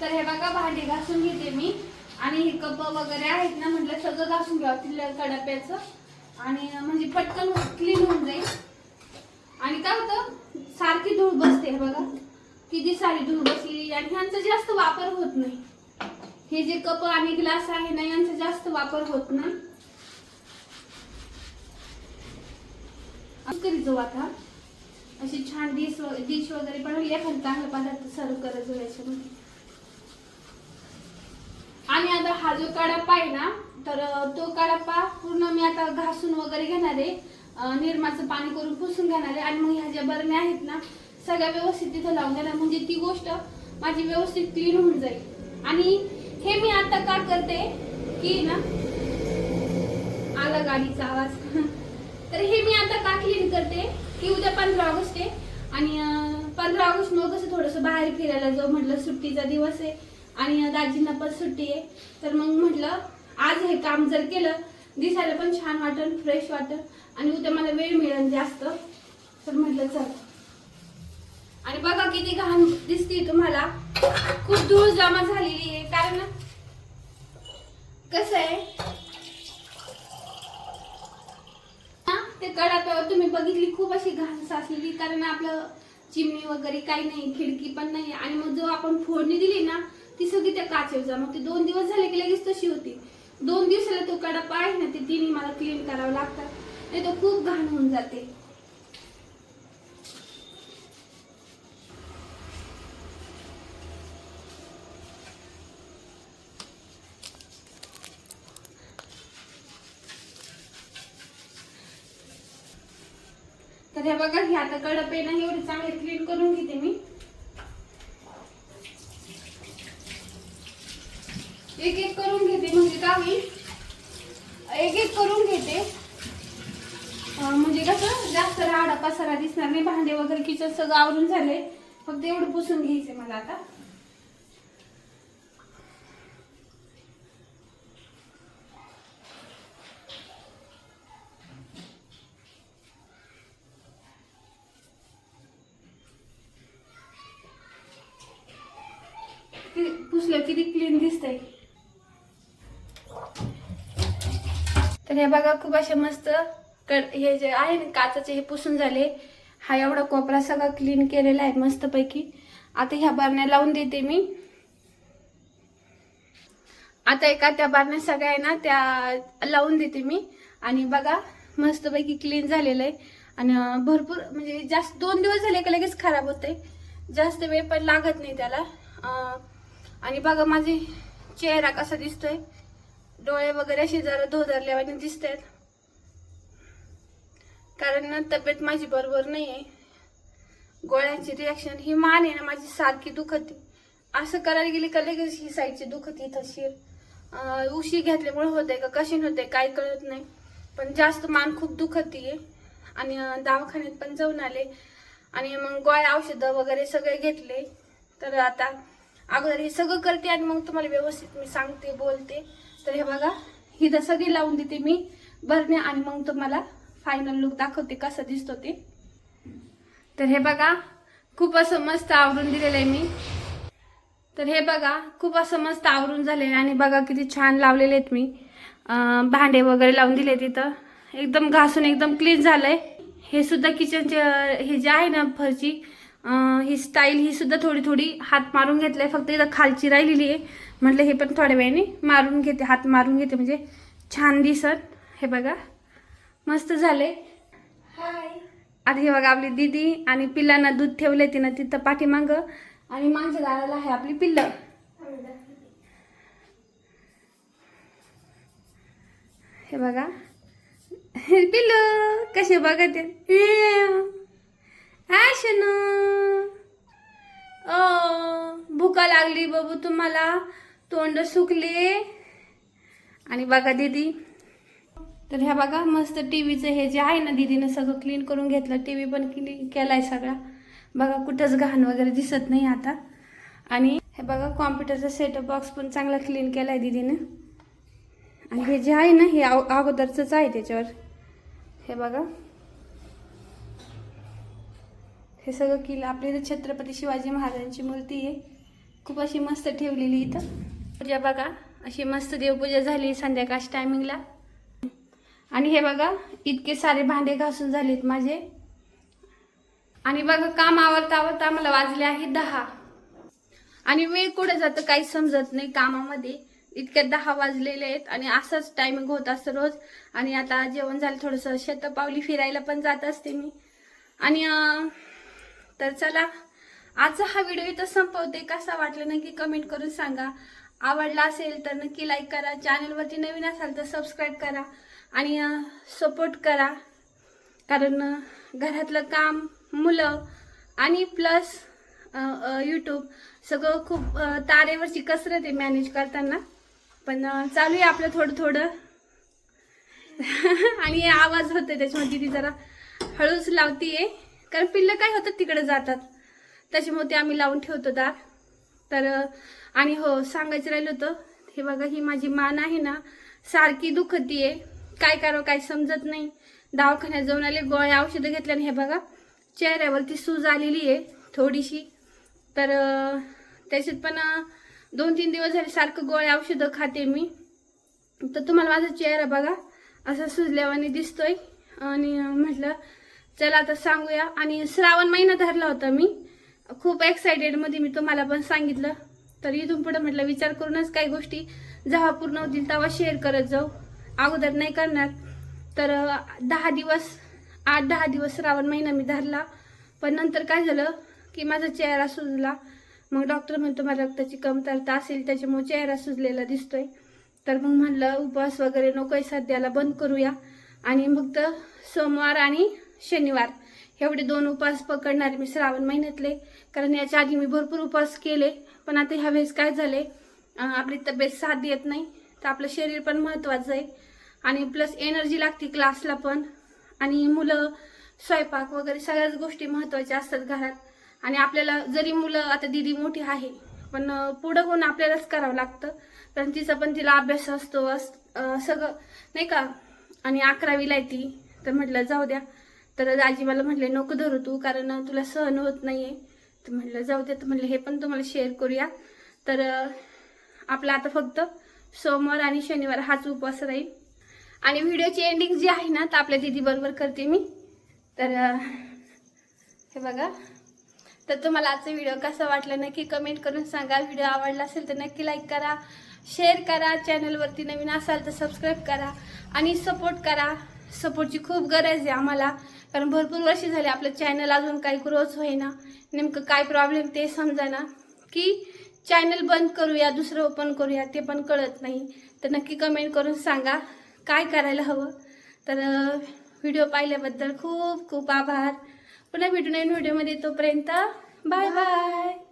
तर हे बघा भांडी घासून घेते मी. आणि हे कप वगैरे आहेत ना म्हटलं सगळं घासून घ्यावं तिथल्या कडाप्याचं. आणि म्हणजे पटकन क्लीन होऊन जाईल. आणि काय होतं सारखी धूळ बसते हे बघा. किती सारी धूळ बसली. आणि ह्यांचा जास्त वापर होत नाही. हे जे कप आणि ग्लास आहे ना यांचा जास्त वापर होत नाही. जाऊ आता. अशी छान डिश डिश वगैरे बनवली. एखादा चांगला पदार्थ सर्व करत याच्यामध्ये आणि आता हा जो कडापा आहे ना तर तो कडापा पूर्ण मी आता घासून वगैरे घेणार आहे. निर्माचं निरमाचं पाणी करून पुसून घेणार आहे. आणि मग ह्या ज्या बरण्या आहेत ना सगळ्या व्यवस्थित तिथं लावून देणार म्हणजे ती गोष्ट माझी व्यवस्थित क्लीन होऊन जाईल. आणि हे मी आता का करते की ना आला गाडीचा आवाज. तर हे मी आता का क्लीन करते की उद्या पंधरा ऑगस्ट आहे. आणि पंधरा ऑगस्ट मग कसं थोडंसं बाहेर फिरायला जाऊ म्हटलं सुट्टीचा दिवस आहे. आणि दाजींना पण सुट्टी आहे. तर मग म्हटलं आज हे काम जर केलं दिसायला पण छान वाटेल फ्रेश वाटेल आणि उद्या मला वेळ मिळेल जास्त. तर म्हटलं चल. आणि बघा किती घाण दिसते तुम्हाला. खूप धूळ जमा झालेली आहे. कारण कसं आहे? हा, ते कडाप्यावर तुम्ही बघितली खूप अशी घाण साचलेली. कारण आपलं चिमणी वगैरे काही नाही खिडकी पण नाही. आणि मग जो आपण फोडणी दिली ना ती सगळी त्या काचेवर मग ते दोन दिवस झाले की लगेच तशी होती. दोन दिवसाला तो कडापा आहे ना ते तिन्ही मला क्लीन करावं लागतात नाही तो खूप घाण होऊन जाते. तर हे बघा हे आता कडप आहे ना एवढे चांगले क्लीन करून घेते मी एक एक करून घेते म्हणजे का होईल? एक एक करून घेते. म्हणजे कसं जास्त राडा पसारा दिसणार नाही भांडे वगैरे किचन सगळं आवरून झाले. फक्त एवढं पुसून घ्यायचे मला आता. तर हे बघा खूप असे मस्त कड हे जे आहे ना काचाचे हे पुसून झाले. हा एवढा कोपरा सगळा क्लीन केलेला आहे मस्तपैकी. आता ह्या बारण्या लावून देते मी. आता एका त्या बारण्या सगळ्या आहे ना त्या लावून देते मी. आणि बघा मस्तपैकी क्लीन झालेलं आहे. आणि भरपूर म्हणजे जास्त दोन दिवस झाले का लगेच खराब होते जास्त वेळ पण लागत नाही त्याला. आणि बघा माझे चेहरा कसा दिसतोय. डोळे वगैरे असे जरा धोधरल्यावाने दिसत आहेत कारण ना तब्येत माझी बरोबर नाही आहे गोळ्यांची रिॲक्शन ही मान आहे ना माझी सारखी दुखती. असं करायला गेली का लगेच ही साईडची दुखती इथं शिर. उशी घेतल्यामुळे होते का कशी होते काय कळत नाही. पण जास्त मान खूप दुखती आहे आणि दवाखान्यात पण जाऊन आले. आणि मग गोळ्या औषधं वगैरे सगळे घेतले. तर आता अगोदर हे सगळं करते आणि मग तुम्हाला व्यवस्थित मी सांगते बोलते. तर हे बघा ही तर सगळी लावून देते मी. भरणे आणि मग तुम्हाला फायनल लुक दाखवते कसं दिसतो ते. तर हे बघा खूप असं मस्त आवरून दिलेलं आहे मी. तर हे बघा खूप असं मस्त आवरून झालेलं आहे आणि बघा किती छान लावलेले आहेत मी. भांडे वगैरे लावून दिले तिथं. एकदम घासून एकदम क्लीन झालंय. हे सुद्धा किचनचे हे जे आहे ना फरची ही स्टाईल ही सुद्धा थोडी थोडी हात मारून घेतलाय. फक्त इथं खालची राहिलेली आहे. म्हटलं हे पण थोड्या वेळाने मारून घेते हात मारून घेते. म्हणजे छान दिसत. हे बघा. मस्त झाले आता हे बघा आपली दीदी आणि पिल्लांना दूध ठेवले तिनं तिथं पाठीमाग. आणि मागच्या दाराला आहे आपली पिल्ल. हे बघा. हे पिल्लू कसे बघा ते. हाय शनू. ओ भुका लागली बाबू तुम्हाला. तोंड सुकले. आणि बघा दीदी. तर ह्या बघा मस्त टीव्हीचं हे जे आहे ना दीदीनं सगळं क्लीन करून घेतलं. टी व्ही पण क्लीन केलाय सगळा. बघा कुठंच घाण वगैरे दिसत नाही आता. आणि हे बघा कॉम्प्युटरचा सेटअप बॉक्स पण चांगला क्लीन केलाय दीदीनं. आणि हे जे आहे ना हे अव- अगोदरचंच आहे त्याच्यावर. हे बघा. हे सगळं केलं. आपल्या इथं छत्रपती शिवाजी महाराजांची मूर्ती आहे. खूप अशी मस्त ठेवलेली इथं. पूजा बघा अशी मस्त देवपूजा झाली संध्याकाळच्या टायमिंगला आणि हे बघा इतके सारे भांडे घासून झालेत माझे. आणि बघा काम आवरता आवरता मला वाजले आहे दहा. आणि वेळ कुठे जातं काही समजत नाही कामामध्ये. इतक्या दहा वाजलेले आहेत आणि असंच टायमिंग होत असतं रोज. आणि आता जेवण झालं थोडंसं शेतपावली फिरायला पण जात असते मी. आणि तर चला आजचा हा व्हिडिओ इथं संपवते. कसा वाटला नक्की कमेंट करून सांगा. आवडला असेल तर नक्की लाईक करा. चॅनलवरती नवीन असाल तर सबस्क्राईब करा. आणि सपोर्ट करा. कारण घरातलं काम मुलं आणि प्लस यूट्यूब सगळं खूप तारेवरची कसरत आहे मॅनेज करताना. पण चालू आहे आपलं थोडं थोडं. आणि आवाज होते त्याच्यामध्ये ती जरा हळूच लावतीये. कारण पिल्लं काय होतात तिकडे जातात. त्याच्यामुळे ते आम्ही लावून ठेवतो दार. तर आणि हो सांगायचं राहिलं होतं हे बघा ही माझी मान आहे ना सारखी दुखतीये. काय करावं काय समजत नाही. दवाखान्यात जाऊन आले गोळ्या औषधं घेतल्याने हे बघा चेहऱ्यावरती सूज आलेली आहे थोडीशी. तर त्याच्यात पण दोन तीन दिवस झाले सारखं गोळ्या औषधं खाते मी. तर तुम्हाला माझा चेहरा बघा असा सुजल्यावाने दिसतोय. आणि म्हटलं चला आता सांगूया. आणि श्रावण महिना धरला होता मी. खूप एक्सायटेडमध्ये मी तुम्हाला पण सांगितलं. तर इथून पुढे म्हटलं विचार करूनच काही गोष्टी जेव्हा पूर्ण होतील तेव्हा शेअर करत जाऊ. अगोदर नाही करणार. तर दहा दिवस आठ दहा दिवस श्रावण महिना मी धरला. पण नंतर काय झालं की माझा चेहरा सुजला. मग डॉक्टर म्हणतो मला रक्ताची कमतरता असेल त्याच्यामुळे चेहरा सुजलेला दिसतोय. तर मग म्हणलं उपवास वगैरे नकोय सध्याला बंद करूया. आणि फक्त सोमवार आणि शनिवार. एवढे दोन उपवास पकडणारे मी श्रावण महिन्यातले. कारण याच्या आधी मी भरपूर उपवास केले. पण आता ह्या वेळेस काय झाले आपली तब्येत साथ देत नाही. तर आपलं शरीर पण महत्वाचं आहे. आणि प्लस एनर्जी लागते क्लासला पण. आणि मुलं स्वयंपाक वगैरे सगळ्याच गोष्टी महत्त्वाच्या असतात घरात. आणि आपल्याला जरी मुलं आता दिदी मोठी आहे. पण पुढं होऊन आपल्यालाच करावं लागतं. कारण तिचा पण तिला अभ्यास असतो सगळं. नाही का? आणि अकरावीला आहे ती. तर म्हटलं जाऊ द्या. तर आजी मला म्हटले नको धरू तू कारण तुला सहन होत नाहीये. तर म्हटलं जाऊ दे. तर म्हटलं हे पण तुम्हाला शेअर करूया. तर आपला आता फक्त सोमवार आणि शनिवार हाच उपवास राहील. आणि व्हिडिओची एंडिंग जी आहे ना तर आपल्या दिदी बरोबर करते मी. तर हे बघा. तर तुम्हाला आजचा व्हिडिओ कसा वाटला नक्की कमेंट करून सांगा. व्हिडिओ आवडला असेल तर नक्की लाईक करा शेअर करा. चॅनलवरती नवीन असाल तर सबस्क्राईब करा आणि सपोर्ट करा. सपोर्टची खूप गरज आहे आम्हाला. कारण भरपूर वर्ष झाले आपलं चॅनल अजून काही ग्रोथ होईना. नेमकं काय प्रॉब्लेम ते समजाना. की चॅनल बंद करूया दुसरं ओपन करूया ते पण कळत नाही. तर नक्की कमेंट करून सांगा काय करायला हवं? तर व्हिडिओ पाहिल्याबद्दल खूप खूप आभार. पुन्हा भेटू नवीन व्हिडिओमध्ये तोपर्यंत बाय बाय